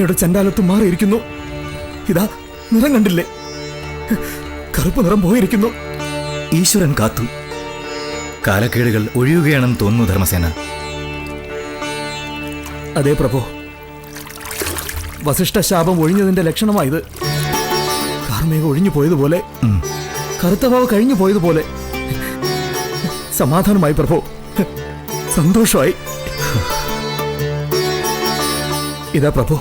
അങ്ങയുടെ ചണ്ടാലത്ത് മാറിയിരിക്കുന്നു. ഇതാ നിറം കണ്ടില്ലേ? കറുപ്പ് നിറം പോയിരിക്കുന്നു. ഈശ്വരൻ കാത്തു. കാലക്കേടുകൾ ഒഴിയുകയാണെന്ന് തോന്നുന്നു ധർമ്മസേന. അതെ പ്രഭു വസിഷ്ഠ ശാപം ഒഴിഞ്ഞതിന്റെ ലക്ഷണമായത്. കാർമേഘം ഒഴിഞ്ഞു പോയതുപോലെ ഉം. കറുത്തവാവ് കഴിഞ്ഞു പോയതുപോലെ. സമാധാനമായി പ്രഭു സന്തോഷമായി. ഇതാ പ്രഭു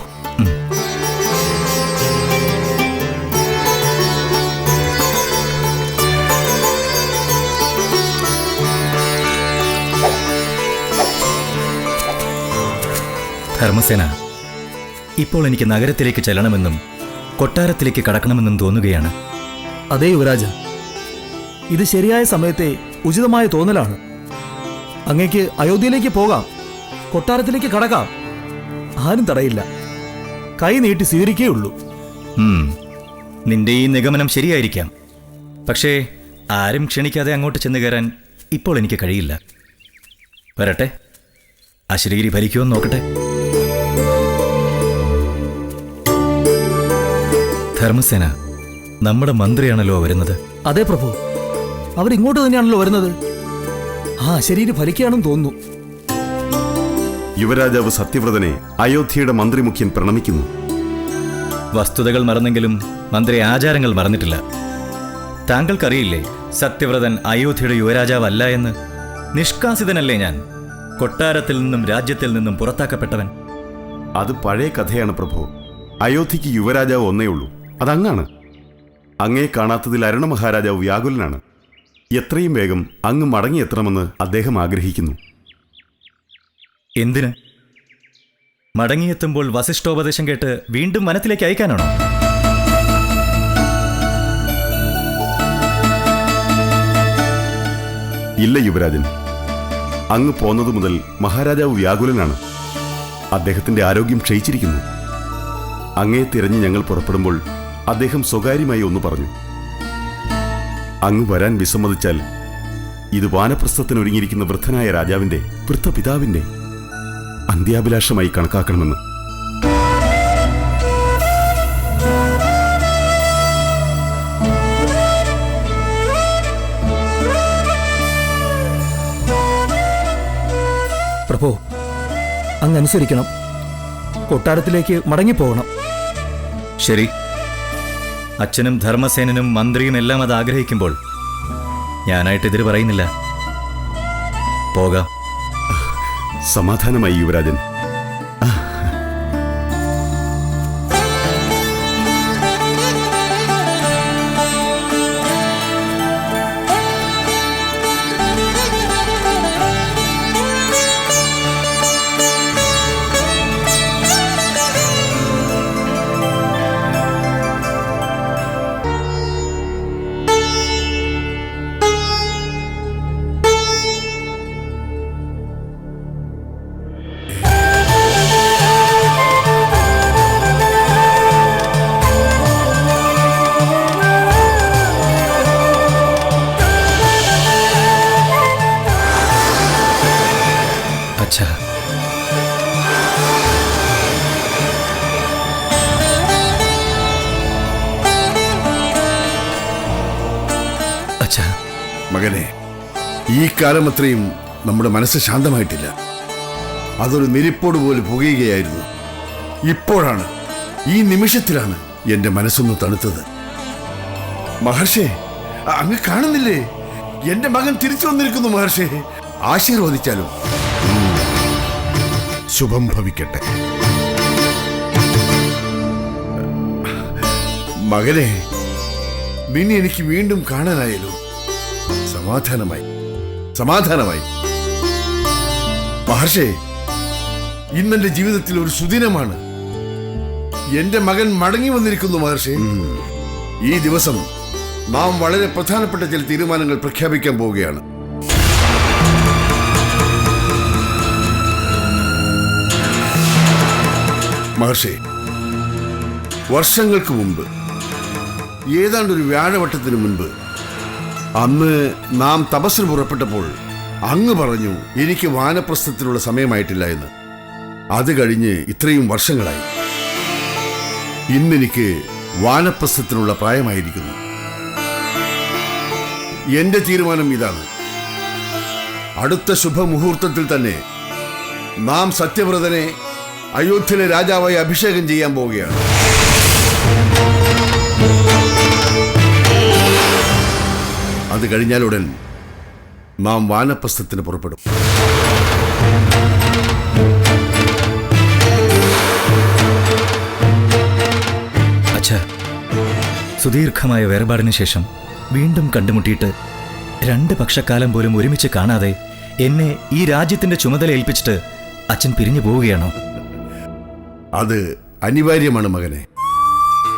ധർമ്മസേന ഇപ്പോൾ എനിക്ക് നഗരത്തിലേക്ക് ചെല്ലണമെന്നും കൊട്ടാരത്തിലേക്ക് കടക്കണമെന്നും തോന്നുകയാണ്. അതേ യുവരാജ ഇത് ശരിയായ സമയത്തെ ഉചിതമായ തോന്നലാണ്. അങ്ങേക്ക് അയോധ്യയിലേക്ക് പോകാം കൊട്ടാരത്തിലേക്ക് കടക്കാം. ആരും തടയില്ല. കൈ നീട്ടി സ്വീകരിക്കേയുള്ളൂ. ഉം. നിന്റെ ഈ നിഗമനം ശരിയായിരിക്കാം. പക്ഷേ ആരും ക്ഷണിക്കാതെ അങ്ങോട്ട് ചെന്ന് കയറാൻ ഇപ്പോൾ എനിക്ക് കഴിയില്ല. വരട്ടെ. അശരീരി ഭരിക്കുമെന്ന് നോക്കട്ടെ. ധർമ്മസേന നമ്മുടെ മന്ത്രിയാണല്ലോ വരുന്നത്. അതെ പ്രഭു. അവരിങ്ങോട്ട് തന്നെയാണല്ലോ വരുന്നത്. ആ ശരീരം ഫലിക്കുകയാണെന്ന് തോന്നുന്നു. യുവരാജാവ് സത്യവ്രതനെ അയോധ്യയുടെ മന്ത്രിമുഖ്യൻ പ്രണമിക്കുന്നു. വസ്തുതകൾ മറന്നെങ്കിലും മന്ത്രി ആചാരങ്ങൾ മറന്നിട്ടില്ല. താങ്കൾക്കറിയില്ലേ സത്യവ്രതൻ അയോധ്യയുടെ യുവരാജാവല്ല എന്ന്? നിഷ്കാസിതനല്ലേ ഞാൻ? കൊട്ടാരത്തിൽ നിന്നും രാജ്യത്തിൽ നിന്നും പുറത്താക്കപ്പെട്ടവൻ. അത് പഴയ കഥയാണ് പ്രഭു. അയോധ്യയ്ക്ക് യുവരാജാവ് ഒന്നേ ഉള്ളൂ. അതങ്ങാണ്. അങ്ങേ കാണാത്തതിൽ അരുണ മഹാരാജാവ് വ്യാകുലനാണ്. എത്രയും വേഗം അങ്ങ് മടങ്ങിയെത്തണമെന്ന് അദ്ദേഹം ആഗ്രഹിക്കുന്നു. എന്തിന്? മടങ്ങിയെത്തുമ്പോൾ വസിഷ്ഠോപദേശം കേട്ട് വീണ്ടും വനത്തിലേക്ക് അയക്കാനാണോ? ഇല്ല യുവരാജൻ. അങ്ങ് പോന്നതു മുതൽ മഹാരാജാവ് വ്യാകുലനാണ്. അദ്ദേഹത്തിന്റെ ആരോഗ്യം ക്ഷയിച്ചിരിക്കുന്നു. അങ്ങേ തിരഞ്ഞ് ഞങ്ങൾ പുറപ്പെടുമ്പോൾ അദ്ദേഹം സ്വകാര്യമായി ഒന്ന് പറഞ്ഞു. അങ്ങ് വരാൻ വിസമ്മതിച്ചാൽ ഇത് വാനപ്രസ്ഥത്തിനൊരുങ്ങിയിരിക്കുന്ന വൃദ്ധനായ രാജാവിന്റെ വൃദ്ധപിതാവിന്റെ അന്ത്യാഭിലാഷമായി കണക്കാക്കണമെന്ന്. പ്രഭു അങ്ങ് അനുസരിക്കണം. കൊട്ടാരത്തിലേക്ക് മടങ്ങിപ്പോകണം. ശരി. അച്ഛനും ധർമ്മസേനനും മന്ത്രിയും എല്ലാം അത് ആഗ്രഹിക്കുമ്പോൾ ഞാനായിട്ട് എതിര് പറയുന്നില്ല. പോകാം. സമാധാനമായി യുവരാജൻ. അച്ഛാ ഈ കാലം അത്രയും നമ്മുടെ മനസ്സ് ശാന്തമായിട്ടില്ല. അതൊരു നിരിപ്പോട് പോലെ പുകയുകയായിരുന്നു. ഇപ്പോഴാണ് ഈ നിമിഷത്തിലാണ് എന്റെ മനസ്സൊന്ന് തണുത്തത്. മഹർഷേ അങ്ങ് കാണുന്നില്ലേ? എന്റെ മകൻ തിരിച്ചു വന്നിരിക്കുന്നു മഹർഷേ. ആശീർവദിച്ചാലും. ശുഭം ഭവിക്കട്ടെ. മകനെ നിന്നെ എനിക്ക് വീണ്ടും കാണാനായല്ലോ സമാധാനമായി. സമാധാനമായി. മഹർഷേ ഇന്നെന്റെ ജീവിതത്തിൽ ഒരു സുദിനമാണ്. എന്റെ മകൻ മടങ്ങി വന്നിരിക്കുന്നു മഹർഷി. ഈ ദിവസം നാം വളരെ പ്രധാനപ്പെട്ട ചില തീരുമാനങ്ങൾ പ്രഖ്യാപിക്കാൻ പോവുകയാണ്. മഹർഷി വർഷങ്ങൾക്ക് മുമ്പ് ഏതാണ്ട് ഒരു വ്യാഴവട്ടത്തിന് മുൻപ് അന്ന് നാം തപസ്സിന് പുറപ്പെട്ടപ്പോൾ അങ്ങ് പറഞ്ഞു എനിക്ക് വാനപ്രസ്ഥത്തിനുള്ള സമയമായിട്ടില്ല എന്ന്. അത് കഴിഞ്ഞ് ഇത്രയും വർഷങ്ങളായി. ഇന്നെനിക്ക് വാനപ്രസ്ഥത്തിനുള്ള പ്രായമായിരിക്കുന്നു. എന്റെ തീരുമാനം ഇതാണ്. അടുത്ത ശുഭമുഹൂർത്തത്തിൽ തന്നെ നാം സത്യവ്രതനെ അയോധ്യയിലെ രാജാവായി അഭിഷേകം ചെയ്യാൻ പോവുകയാണ്. അത് കഴിഞ്ഞാലുടൻ നാം വാനപ്രസ്ഥത്തിന് പുറപ്പെടും. അച്ഛാ സുദീർഘമായ വേർപാടിന് ശേഷം വീണ്ടും കണ്ടുമുട്ടിയിട്ട് രണ്ട് പക്ഷക്കാലം പോലും ഒരുമിച്ച് കാണാതെ എന്നെ ഈ രാജ്യത്തിന്റെ ചുമതല ഏൽപ്പിച്ചിട്ട് അച്ഛൻ പിരിഞ്ഞു പോവുകയാണോ? അത് അനിവാര്യമാണ് മകനെ.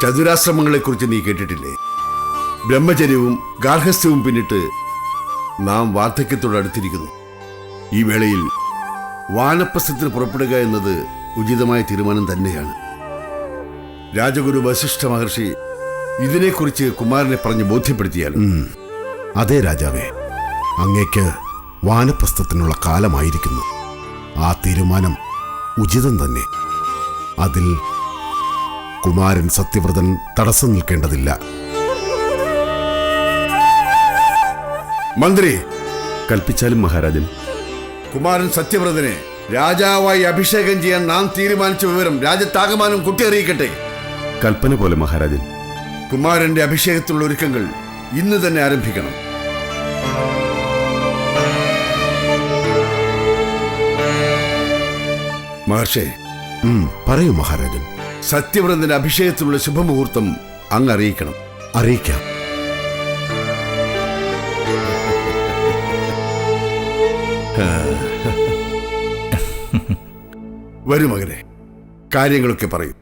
ചതുരാശ്രമങ്ങളെക്കുറിച്ച് നീ കേട്ടിട്ടില്ലേ? ബ്രഹ്മചര്യവും ഗാർഹസ്ഥ്യവും പിന്നിട്ട് നാം വാർദ്ധക്യത്തോടടുത്തിരിക്കുന്നു. ഈ വേളയിൽ വാനപ്രസ്ഥത്തിന് പുറപ്പെടുക എന്നത് ഉചിതമായ തീരുമാനം തന്നെയാണ്. രാജഗുരു വശിഷ്ഠ മഹർഷി ഇതിനെക്കുറിച്ച് കുമാരനെ പറഞ്ഞ് ബോധ്യപ്പെടുത്തിയാൽ അതെ രാജാവേ അങ്ങേക്ക് വാനപ്രസ്ഥത്തിനുള്ള കാലമായിരിക്കുന്നു. ആ തീരുമാനം ഉചിതം തന്നെ. അതിൽ കുമാരൻ സത്യവ്രതൻ തടസ്സം നിൽക്കേണ്ടതില്ല. മന്ത്രി കൽപ്പിച്ചാലും മഹാരാജൻ. കുമാരൻ സത്യവ്രതനെ രാജാവായി അഭിഷേകം ചെയ്യാൻ നാം തീരുമാനിച്ച വിവരം രാജ്യത്താകമാനം കുട്ടി അറിയിക്കട്ടെ. കൽപ്പന പോലെ മഹാരാജൻ. കുമാരന്റെ അഭിഷേകത്തിലുള്ള ഒരുക്കങ്ങൾ ഇന്ന് തന്നെ ആരംഭിക്കണം. മഹർഷേ പറയൂ മഹാരാജൻ. സത്യവ്രതന്റെ അഭിഷേകത്തിലുള്ള ശുഭമുഹൂർത്തം അങ്ങ് അറിയിക്കണം. അറിയിക്കാം. വരൂ മകനെ. കാര്യങ്ങളൊക്കെ പറയൂ.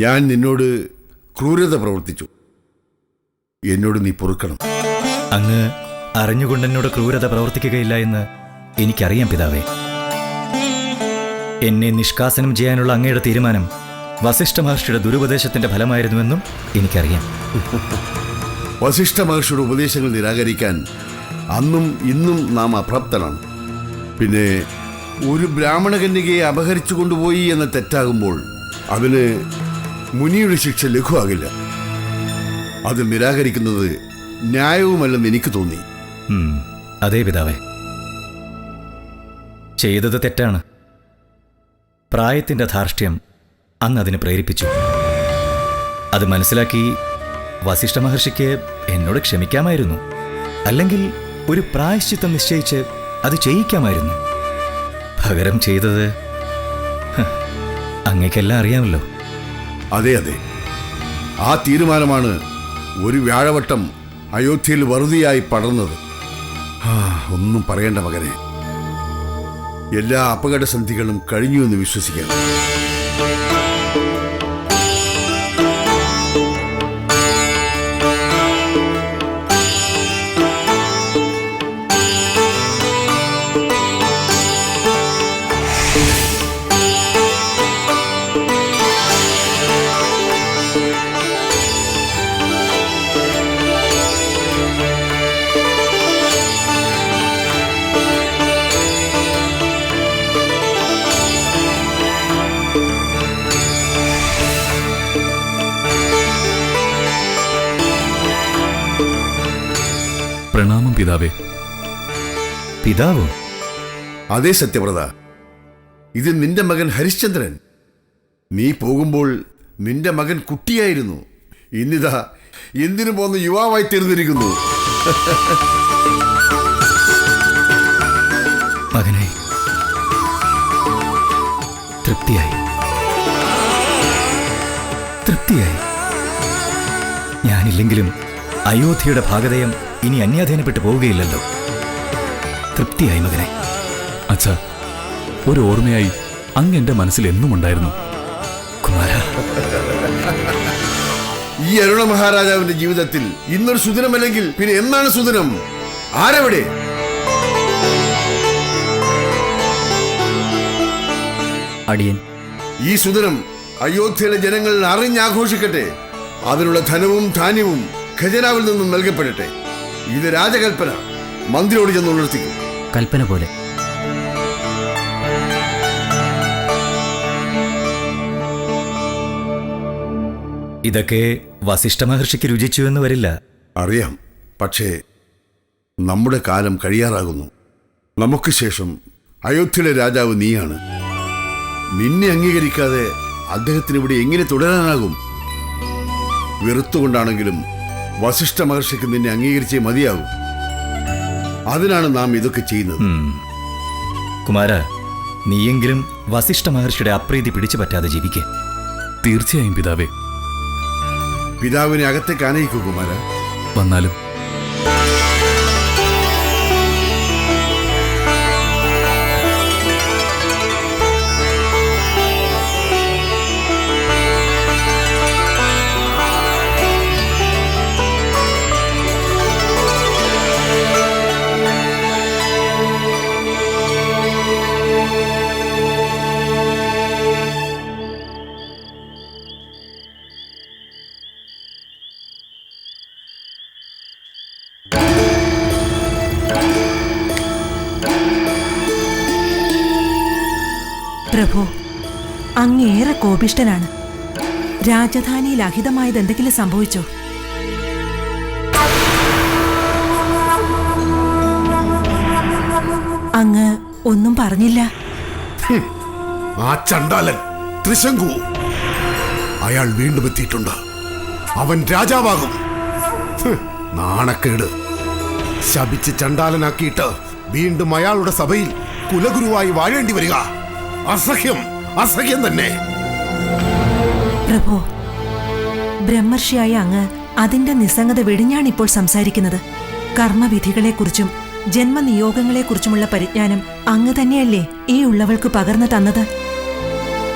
ഞാൻ നിന്നോട് ക്രൂരത പ്രവർത്തിച്ചു. എന്നോട് നീ പൊറുക്കണം. അങ്ങ് അറിഞ്ഞുകൊണ്ട് എന്നോട് ക്രൂരത പ്രവർത്തിക്കുകയില്ല എന്ന് എനിക്കറിയാം പിതാവേ. എന്നെ നിഷ്കാസനം ചെയ്യാനുള്ള അങ്ങയുടെ തീരുമാനം വസിഷ്ഠ മഹർഷിയുടെ ദുരുപദേശത്തിന്റെ ഫലമായിരുന്നുവെന്നും എനിക്കറിയാം. വസിഷ്ഠ മഹർഷിയുടെ ഉപദേശങ്ങൾ നിരാകരിക്കാൻ അന്നും ഇന്നും നാം അപ്രാപ്തനാണ് പിന്നെ ഒരു ബ്രാഹ്മണ കന്യകയെ അപഹരിച്ചു കൊണ്ടുപോയി എന്ന തെറ്റാകുമ്പോൾ അതിന് മുനിയുടെ ശിക്ഷ ലഘുവാകില്ല. അത് നിരാകരിക്കുന്നത് ന്യായവുമല്ലെന്ന് എനിക്ക് തോന്നി. അതേ പിതാവേ. ചെയ്തത് തെറ്റാണ്. പ്രായത്തിന്റെ ധാർഷ്ട്യം അങ്ങ് അതിനെ പ്രേരിപ്പിച്ചു. അത് മനസ്സിലാക്കി വസിഷ്ഠ മഹർഷിക്ക് എന്നോട് ക്ഷമിക്കാമായിരുന്നു. അല്ലെങ്കിൽ ഒരു പ്രായശ്ചിത്തം നിശ്ചയിച്ച് അത് ചെയ്യിക്കാമായിരുന്നു. പകരം ചെയ്തത് അങ്ങേക്കെല്ലാം അറിയാമല്ലോ. അതെ അതെ. ആ തീരുമാനമാണ് ഒരു വ്യാഴവട്ടം അയോധ്യയിൽ വറുതിയായി പടർന്നത്. ഒന്നും പറയേണ്ട മകനെ. എല്ലാ അപകടസന്ധികളും കഴിഞ്ഞു എന്ന് വിശ്വസിക്കാം. പ്രണാമം പിതാവേ. പിതാവ്? അതേ സത്യപ്രത ഇത് നിന്റെ മകൻ ഹരിശ്ചന്ദ്രൻ. നീ പോകുമ്പോൾ നിന്റെ മകൻ കുട്ടിയായിരുന്നു. ഇന്നിതാ എന്തിനു പോന്ന് യുവാവായി തീർന്നിരിക്കുന്നു? മകനെ തൃപ്തിയായി. തൃപ്തിയായി. ഞാനില്ലെങ്കിലും അയോധ്യയുടെ ഭാഗതയം ഇനി അന്യാധീനപ്പെട്ടു പോവുകയില്ലല്ലോ. തൃപ്തിയായി മകനെ. അച്ഛ ഒരു ഓർമ്മയായി അങ്ങ് എന്റെ മനസ്സിൽ എന്നും ഉണ്ടായിരുന്നു. കുമാര. ഈ അരുണ മഹാരാജാവിന്റെ ജീവിതത്തിൽ ഇന്നൊരു സുദിനമല്ലെങ്കിൽ പിന്നെ എന്നാണ് സുദിനം? ആരെവിടെ? അടിയൻ. ഈ സുദിനം അയോധ്യയിലെ ജനങ്ങൾ അറിഞ്ഞാഘോഷിക്കട്ടെ അതിനുള്ള ധനവും ധാന്യവും ഖജനാവിൽ നിന്നും നൽകപ്പെടട്ടെ. ഇത് രാജകൽപ്പന. മന്ത്രിയോട് ചെന്ന് ഉണർത്തിക്കും. കൽപ്പന പോലെ. ഇതൊക്കെ വസിഷ്ഠ മഹർഷിക്ക് രുചിച്ചു എന്ന് വരില്ല. അറിയാം. പക്ഷേ നമ്മുടെ കാലം കഴിയാറാകുന്നു. നമുക്ക് ശേഷം അയോധ്യയിലെ രാജാവ് നീയാണ്. നിന്നെ അംഗീകരിക്കാതെ അദ്ദേഹത്തിന് ഇവിടെ എങ്ങനെ തുടരാനാകും? വെറുത്തുകൊണ്ടാണെങ്കിലും വസിഷ്ഠ മഹർഷിക്ക് നിന്നെ അംഗീകരിച്ചേ മതിയാകും. അതിനാണ് നാം ഇതൊക്കെ ചെയ്യുന്നത്. കുമാര നീയെങ്കിലും വസിഷ്ഠ മഹർഷിയുടെ അപ്രീതി പിടിച്ചു പറ്റാതെ ജീവിക്കേ. തീർച്ചയായും പിതാവേ. പിതാവിനെ അകത്തേക്ക് ആനയിക്കൂ കുമാര. വന്നാലും പ്രഭു അങ്ങേറെ കോപിഷ്ടനാണ് രാജധാനിയിൽ അഹിതമായത് എന്തെങ്കിലും സംഭവിച്ചോ? അങ്ങ് ഒന്നും പറഞ്ഞില്ല. ആ ചണ്ടാലൻ ത്രിശങ്കു. അയാൾ വീണ്ടും എത്തിയിട്ടുണ്ട്. അവൻ രാജാവാകും. നാണക്കേട്. ശപിച്ച് ചണ്ടാലനാക്കിയിട്ട് വീണ്ടും അയാളുടെ സഭയിൽ കുലഗുരുവായി വാഴേണ്ടി വരിക. അസഹ്യം അസഹ്യം തന്നെ. പ്രഭു ബ്രഹ്മർഷിയായ അങ്ങ് അതിന്റെ നിസ്സംഗത വെടിഞ്ഞാണിപ്പോൾ സംസാരിക്കുന്നത്. കർമ്മവിധികളെക്കുറിച്ചും ജന്മനിയോഗങ്ങളെക്കുറിച്ചുമുള്ള പരിജ്ഞാനം അങ്ങ് തന്നെയല്ലേ ഈ ഉള്ളവൾക്ക് പകർന്നു തന്നത്?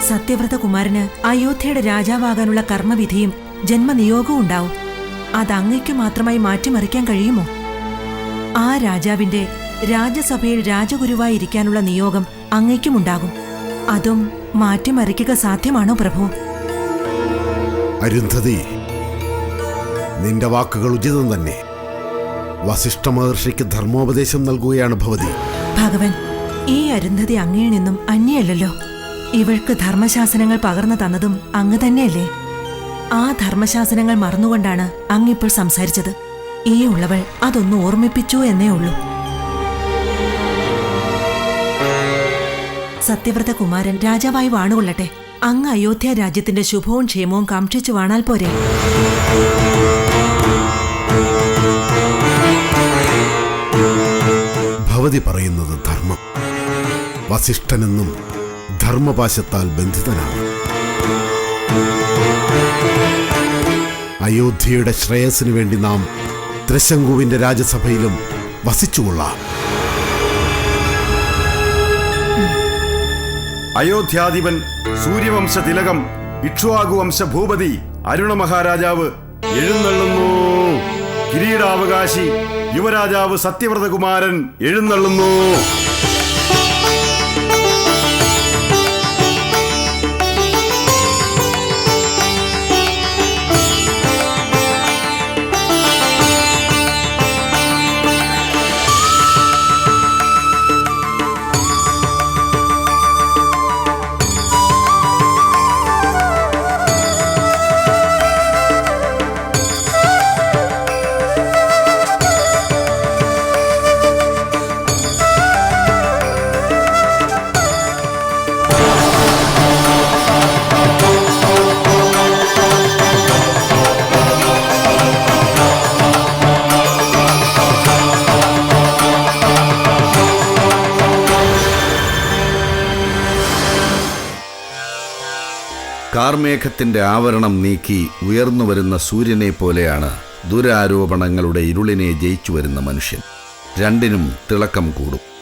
സത്യവ്രത കുമാരന് അയോധ്യയുടെ രാജാവാകാനുള്ള കർമ്മവിധിയും ജന്മനിയോഗവും ഉണ്ടാവും. അത് അങ്ങയ്ക്ക് മാത്രമായി മാറ്റിമറിക്കാൻ കഴിയുമോ? ആ രാജാവിന്റെ രാജ്യസഭയിൽ രാജഗുരുവായിരിക്കാനുള്ള നിയോഗം അങ്ങയ്ക്കുമുണ്ടാകും. അതും മാറ്റിമറിക്കുക സാധ്യമാണോ പ്രഭു? അരുന്ധതി നിന്റെ വാക്കുകൾ ഉചിതം തന്നെ. വസിഷ്ഠ മഹർഷിക്ക് ധർമ്മോപദേശം നൽകുകയാണ് ഭവതി. ഭഗവൻ ഈ അരുന്ധതി അങ്ങയിൽ നിന്നും അന്യയല്ലല്ലോ. ഇവൾക്ക് ധർമ്മശാസനങ്ങൾ പകർന്നു തന്നതും അങ്ങ് തന്നെയല്ലേ? ആ ധർമ്മശാസനങ്ങൾ മറന്നുകൊണ്ടാണ് അങ്ങിപ്പോൾ സംസാരിച്ചത്. ഈ ഉള്ളവൾ അതൊന്ന് ഓർമ്മിപ്പിച്ചു എന്നേ ഉള്ളൂ. സത്യവ്രത കുമാരൻ രാജാവായി വാണുകൊള്ളട്ടെ. അങ്ങ് അയോധ്യ രാജ്യത്തിന്റെ ശുഭവും ക്ഷേമവും കാക്ഷിച്ചു വാണാൽ പോരെ. ഭവതി പറയുന്നത് ധർമ്മം. വസിഷ്ഠനെന്നും ധർമ്മപാശത്താൽ ബന്ധിതനാണ്. അയോധ്യയുടെ ശ്രേയസ്സിനു വേണ്ടി നാം ത്രിശങ്കുവിന്റെ രാജസഭയിലും വസിച്ചുകൊള്ളാം. അയോധ്യാധിപൻ സൂര്യവംശ തിലകം ഇക്ഷ്വാകു വംശ ഭൂപതി അരുണ മഹാരാജാവ് എഴുന്നള്ളുന്നു. കിരീടാവകാശി യുവരാജാവ് സത്യവ്രതകുമാരൻ എഴുന്നള്ളുന്നു. കാർമേഘത്തിന്റെ ആവരണം നീക്കി ഉയർന്നു വരുന്ന സൂര്യനെ പോലെയാണ് ദുരാരോപണങ്ങളുടെ ഇരുളിനെ ജയിച്ചു വരുന്ന മനുഷ്യൻ. രണ്ടിനും തിളക്കം കൂടും.